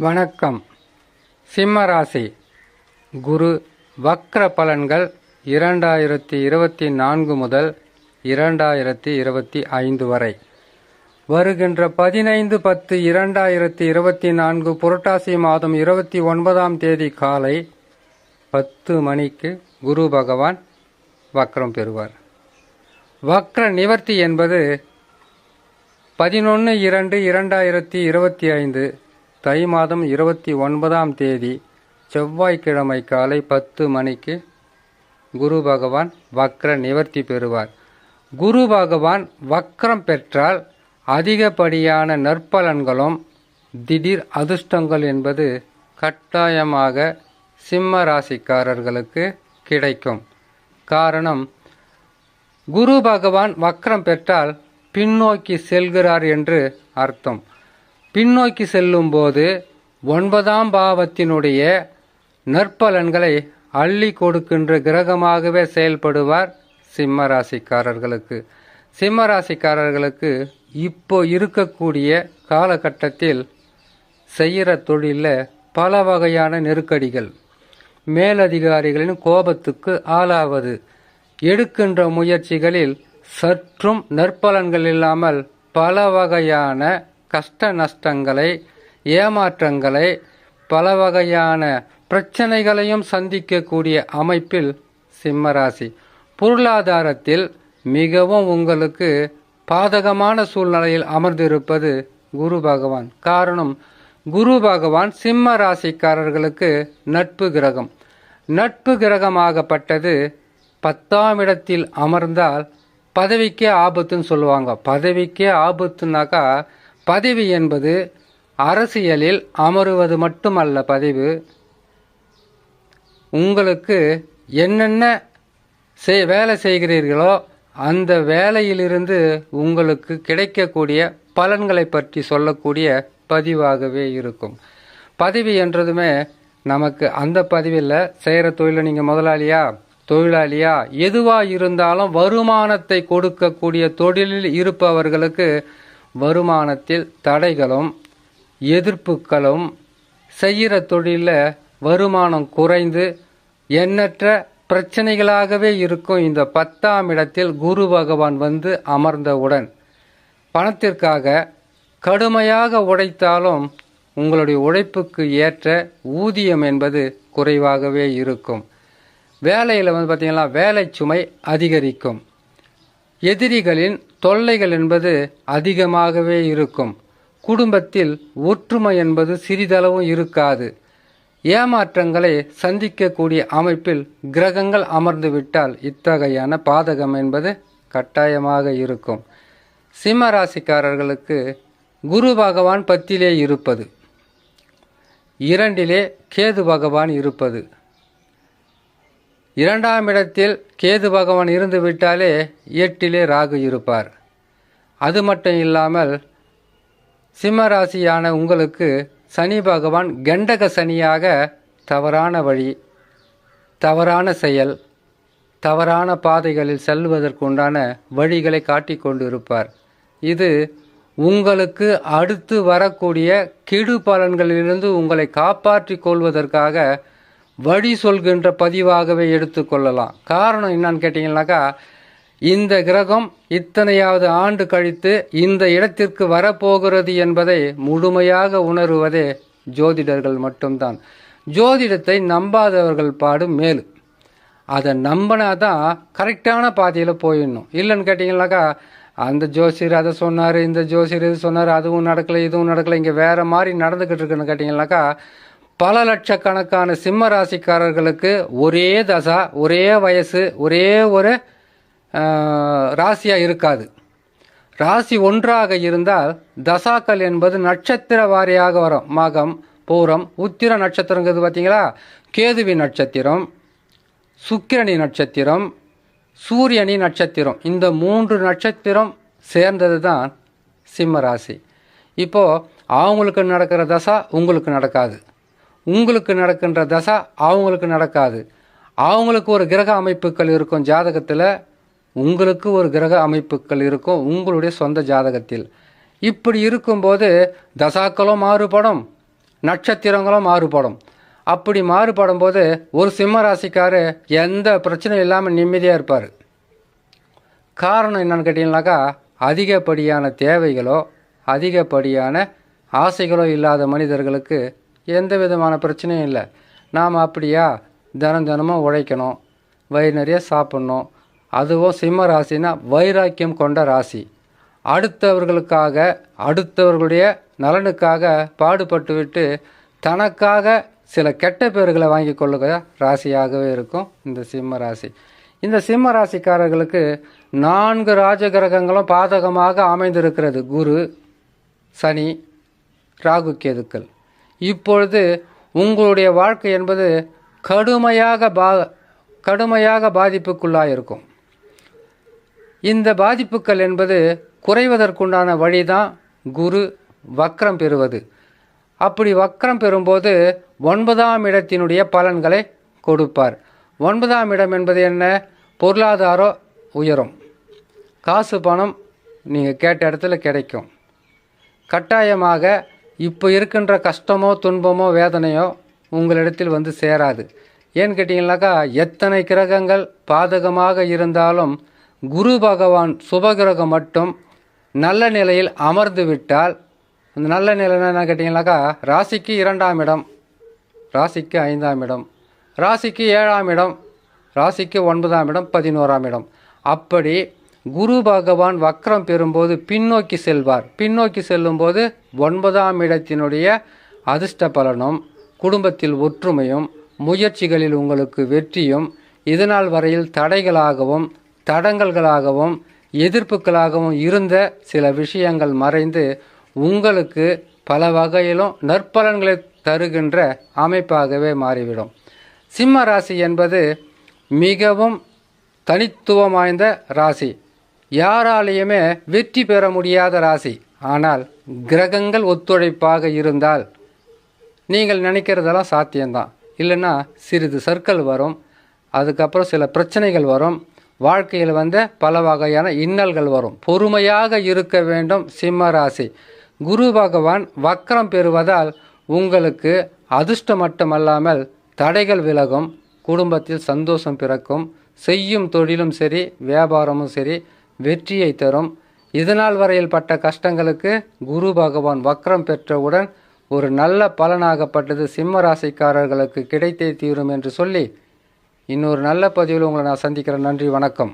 வணக்கம். சிம்மராசி. குரு வக்ர பலன்கள் இரண்டாயிரத்தி இருபத்தி நான்கு முதல் இரண்டாயிரத்தி இருபத்தி ஐந்து வரை. வருகின்ற பதினைந்து பத்து இரண்டாயிரத்தி இருபத்தி நான்கு புரட்டாசி மாதம் இருபத்தி ஒன்பதாம் தேதி காலை பத்து மணிக்கு குரு பகவான் வக்ரம் பெறுவார். வக்ர நிவர்த்தி என்பது பதினொன்று இரண்டு இரண்டாயிரத்தி இருபத்தி ஐந்து தை மாதம் இருபத்தி ஒன்பதாம் தேதி செவ்வாய்க்கிழமை காலை பத்து மணிக்கு குரு பகவான் வக்ர நிவர்த்தி பெறுவார். குரு பகவான் வக்ரம் பெற்றால் அதிகப்படியான நற்பலன்களும் திடீர் அதிர்ஷ்டங்கள் என்பது கட்டாயமாக சிம்ம ராசிக்காரர்களுக்கு கிடைக்கும். காரணம் குரு பகவான் வக்ரம் பெற்றால் பின்னோக்கி செல்கிறார் என்று அர்த்தம். பின்னோக்கி செல்லும்போது ஒன்பதாம் பாவத்தினுடைய நற்பலன்களை அள்ளி கொடுக்கின்ற கிரகமாகவே செயல்படுவார் சிம்ம ராசிக்காரர்களுக்கு சிம்ம ராசிக்காரர்களுக்கு இப்போ இருக்கக்கூடிய காலகட்டத்தில் செய்கிற தொழிலில் பல வகையான நெருக்கடிகள். மேலதிகாரிகளின் கோபத்துக்கு ஆளாவது. எடுக்கின்ற முயற்சிகளில் சற்றும் நற்பலன்கள் இல்லாமல் பல வகையான கஷ்ட நஷ்டங்களை ஏமாற்றங்களை பல வகையான பிரச்சனைகளையும் சந்திக்கக்கூடிய அமைப்பில் சிம்மராசி. பொருளாதாரத்தில் மிகவும் உங்களுக்கு பாதகமான சூழ்நிலையில் அமர்ந்திருப்பது குரு பகவான். காரணம் குரு பகவான் சிம்ம ராசிக்காரர்களுக்கு நட்பு கிரகம். நட்பு கிரகமாகப்பட்டது பத்தாம் இடத்தில் அமர்ந்தால் பதவிக்கே ஆபத்துன்னு சொல்லுவாங்க. பதவிக்கே ஆபத்துனாக்கா பதவி என்பது அரசியலில் அமருவது மட்டுமல்ல பதிவு. உங்களுக்கு என்னென்ன செய் வேலை செய்கிறீர்களோ அந்த வேலையிலிருந்து உங்களுக்கு கிடைக்கக்கூடிய பலன்களை பற்றி சொல்லக்கூடிய பதிவாகவே இருக்கும். பதவி என்றதுமே நமக்கு அந்த பதிவில் செய்கிற தொழிலை நீங்கள் முதலாளியா தொழிலாளியா எதுவாக இருந்தாலும் வருமானத்தை கொடுக்கக்கூடிய தொழிலில் இருப்பவர்களுக்கு வருமானத்தில் தடைகளும் எதிர்ப்புகளும் செய்கிற தொழிலில் வருமானம் குறைந்து எண்ணற்ற பிரச்சனைகளாகவே இருக்கும் இந்த பத்தாம் இடத்தில் குரு பகவான் வந்து அமர்ந்தவுடன் பணத்திற்காக கடுமையாக உழைத்தாலும் உங்களுடைய உழைப்புக்கு ஏற்ற ஊதியம் என்பது குறைவாகவே இருக்கும். வேலையில் வந்து பார்த்திங்கன்னா வேலை சுமை அதிகரிக்கும். எதிரிகளின் தொல்லைகள் என்பது அதிகமாகவே இருக்கும். குடும்பத்தில் ஒற்றுமை என்பது சிறிதளவும் இருக்காது. ஏமாற்றங்களை சந்திக்கக்கூடிய அமைப்பில் கிரகங்கள் அமர்ந்துவிட்டால் இத்தகையான பாதகம் என்பது கட்டாயமாக இருக்கும். சிம்ம ராசிக்காரர்களுக்கு குரு பகவான் பத்திலே இருப்பது. இரண்டிலே கேது பகவான் இருப்பது. இரண்டாம் இடத்தில் கேது பகவான் இருந்து விட்டாலே எட்டிலே ராகு இருப்பார். அது மட்டும் இல்லாமல் சிம்மராசியான உங்களுக்கு சனி பகவான் கண்டக சனியாக தவறான வழி தவறான செயல் தவறான பாதைகளில் செல்வதற்குண்டான வழிகளை காட்டிக்கொண்டு இருப்பார் இது உங்களுக்கு அடுத்து வரக்கூடிய கெடு பலன்களிலிருந்து உங்களை காப்பாற்றிக் கொள்வதற்காக வழி சொல்கின்ற பதிவாகவே எடுத்துக்கொள்ளலாம் காரணம் என்னன்னு கேட்டிங்கனாக்கா இந்த கிரகம் இத்தனையாவது ஆண்டு கழித்து இந்த இடத்திற்கு வரப்போகிறது என்பதை முழுமையாக உணருவதே ஜோதிடர்கள் மட்டும்தான். ஜோதிடத்தை நம்பாதவர்கள் பாடு மேலு. அதை நம்பினா தான் கரெக்டான பாதையில் போயிடணும். இல்லைன்னு கேட்டிங்கனாக்கா அந்த ஜோசியர் அதை சொன்னார் இந்த ஜோசியர் இது சொன்னார் அதுவும் நடக்கலை இதுவும் நடக்கலை இங்கே வேறு மாதிரி நடந்துக்கிட்டு இருக்குன்னு கேட்டிங்கனாக்கா பல லட்சக்கணக்கான சிம்ம ராசிக்காரர்களுக்கு ஒரே தசா ஒரே வயசு ஒரே ஒரு ராசியாக இருக்காது. ராசி ஒன்றாக இருந்தால் தசாக்கள் என்பது நட்சத்திர வாரியாக வரும். மகம் பூரம் உத்திர நட்சத்திரங்கிறது பார்த்தீங்களா கேதுவி நட்சத்திரம் சுக்கிரணி நட்சத்திரம் சூரியனி நட்சத்திரம். இந்த மூன்று நட்சத்திரம் சேர்ந்தது தான் சிம்ம ராசி. இப்போது அவங்களுக்கு நடக்கிற தசா உங்களுக்கு நடக்காது. உங்களுக்கு நடக்கின்ற தசை அவங்களுக்கு நடக்காது. அவங்களுக்கு ஒரு கிரக அமைப்புகள் இருக்கும் ஜாதகத்தில் உங்களுக்கு ஒரு கிரக அமைப்புகள் இருக்கும் உங்களுடைய சொந்த ஜாதகத்தில். இப்படி இருக்கும்போது தசாக்களும் மாறுபடும் நட்சத்திரங்களும் மாறுபடும். அப்படி மாறுபடும் போது ஒரு சிம்ம ராசிக்காரு எந்த பிரச்சனையும் இல்லாமல் நிம்மதியாக இருப்பார். காரணம் என்னன்னு கேட்டிங்கனாக்கா அதிகப்படியான தேவைகளோ அதிகப்படியான ஆசைகளோ இல்லாத மனிதர்களுக்கு எந்த விதமான பிரச்சனையும் இல்லை. நாம் அப்படியா? தினம் தினமும் உழைக்கணும். வயிறு நிறைய சாப்பிட்ணும். அதுவும் சிம்ம ராசினா வைராக்கியம் கொண்ட ராசி. அடுத்தவர்களுக்காக அடுத்தவர்களுடைய நலனுக்காக பாடுபட்டு விட்டு தனக்காக சில கெட்ட பேர்களை வாங்கி கொள்ளுகிற ராசியாகவே இருக்கும் இந்த சிம்ம ராசி. இந்த சிம்ம ராசிக்காரர்களுக்கு நான்கு ராஜகிரகங்களும் பாதகமாக அமைந்திருக்கிறது. குரு சனி ராகு கேதுக்கள். இப்பொழுது உங்களுடைய வாழ்க்கை என்பது கடுமையாக பா கடுமையாக பாதிப்புக்குள்ளாயிருக்கும். இந்த பாதிப்புகள் என்பது குறைவதற்குண்டான வழிதான் குரு வக்ரம் பெறுவது. அப்படி வக்ரம் பெறும்போது ஒன்பதாம் இடத்தினுடைய பலன்களை கொடுப்பார். ஒன்பதாம் இடம் என்பது என்ன? பொருளாதாரம் உயரும். காசு பணம் நீங்கள் கேட்ட இடத்துல கிடைக்கும். கட்டாயமாக இப்போ இருக்கின்ற கஷ்டமோ துன்பமோ வேதனையோ உங்களிடத்தில் வந்து சேராது. ஏன்னு கேட்டிங்கனாக்கா எத்தனை கிரகங்கள் பாதகமாக இருந்தாலும் குரு பகவான் சுபகிரகம் மட்டும் நல்ல நிலையில் அமர்ந்து விட்டால் அந்த நல்ல நிலை என்ன கேட்டிங்கனாக்கா ராசிக்கு இரண்டாம் இடம் ராசிக்கு ஐந்தாம் இடம் ராசிக்கு ஏழாம் இடம் ராசிக்கு ஒன்பதாம் இடம் பதினோராம் இடம். அப்படி குரு பகவான் வக்ரம் பெறும்போது பின்னோக்கி செல்வார். பின்னோக்கி செல்லும்போது ஒன்பதாம் இடத்தினுடைய அதிர்ஷ்ட பலனும் குடும்பத்தில் ஒற்றுமையும் முயற்சிகளில் உங்களுக்கு வெற்றியும் இதனால் வரையில் தடைகளாகவும் தடங்கல்களாகவும் எதிர்ப்புகளாகவும் இருந்த சில விஷயங்கள் மறைந்து உங்களுக்கு பல வகையிலும் நற்பலன்களை தருகின்ற அமைப்பாகவே மாறிவிடும். சிம்ம ராசி என்பது மிகவும் தனித்துவம் வாய்ந்த ராசி. யாராலேயுமே வெற்றி பெற முடியாத ராசி. ஆனால் கிரகங்கள் ஒத்துழைப்பாக இருந்தால் நீங்கள் நினைக்கிறதெல்லாம் சாத்தியம்தான். இல்லைன்னா சிறிது சர்க்கிள் வரும் அதுக்கப்புறம் சில பிரச்சனைகள் வரும் வாழ்க்கையில் வந்து பல வகையான இன்னல்கள் வரும். பொறுமையாக இருக்க வேண்டும் சிம்ம ராசி. குரு பகவான் வக்கரம் பெறுவதால் உங்களுக்கு அதிர்ஷ்டம் மட்டுமல்லாமல் தடைகள் விலகும் குடும்பத்தில் சந்தோஷம் பிறக்கும் செய்யும் தொழிலும் சரி வியாபாரமும் சரி வெற்றியை தரும். இதனால் வரையில் பட்ட கஷ்டங்களுக்கு குரு பகவான் வக்ரம் பெற்றவுடன் ஒரு நல்ல பலனாகப்பட்டது சிம்ம ராசிக்காரர்களுக்கு கிடைத்தே தீரும் என்று சொல்லி இன்னொரு நல்ல பதிவில் உங்களை நான் சந்திக்கிறேன். நன்றி வணக்கம்.